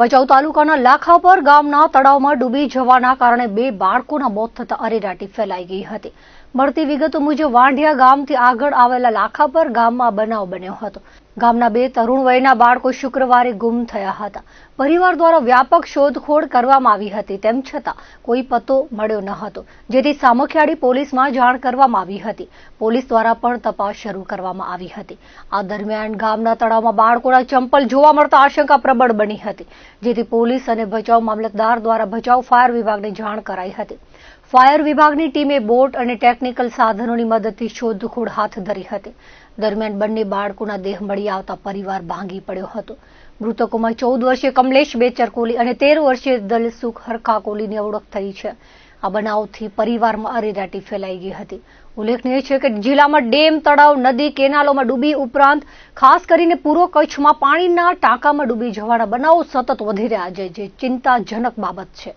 ભચાઉ તાલુકાના લાખાપર ગામના તળાવમાં ડૂબી જવાના કારણે બે બાળકોના મોત થતા અરેરાટી ફેલાઈ ગઈ હતી. મળતી વિગતો મુજબ વાંઢિયા ગામથી આગળ આવેલા લાખાપર ગામમાં બનાવ બન્યો હતો. ગામના બે તરુણ વયના બાળકો શુક્રવારે ગુમ થયા હતા. પરિવાર દ્વારા વ્યાપક શોધખોળ કરવામાં આવી હતી, તેમ છતાં કોઈ પતો મળ્યો ન હતો, જેથી સામખિયાળી પોલીસમાં જાણ કરવામાં આવી હતી. પોલીસ દ્વારા પણ તપાસ શરૂ કરવામાં આવી હતી. આ દરમિયાન ગામના તળાવમાં બાળકોના ચંપલ જોવા મળતા આશંકા પ્રબળ બની હતી. જેથી પોલીસ અને ભચાઉ મામલતદાર દ્વારા ભચાઉ ફાયર વિભાગને જાણ કરાઈ હતી. ફાયર વિભાગની ટીમે બોટ અને ટેકનિકલ સાધનોની મદદથી શોધખોળ હાથ ધરી હતી. દરમિયાન બંને બાળકોના દેહ મળી આવતા પરિવાર ભાંગી પડ્યો હતો. મૃતકોમાં ચૌદ વર્ષીય કમલેશ બેચર કોલી અને તેર વર્ષીય દલસુખ હરખા કોલીની ઓળખ થઈ છે. આ બનાવથી પરિવારમાં અરેરાટી ફેલાઈ ગઈ હતી. ઉલ્લેખનીય છે કે જિલ્લામાં ડેમ, તળાવ, નદી, કેનાલોમાં ડૂબી ઉપરાંત ખાસ કરીને પૂર્વ કચ્છમાં પાણીના ટાંકામાં ડૂબી જવાના બનાવો સતત વધી રહ્યા છે, જે ચિંતાજનક બાબત છે.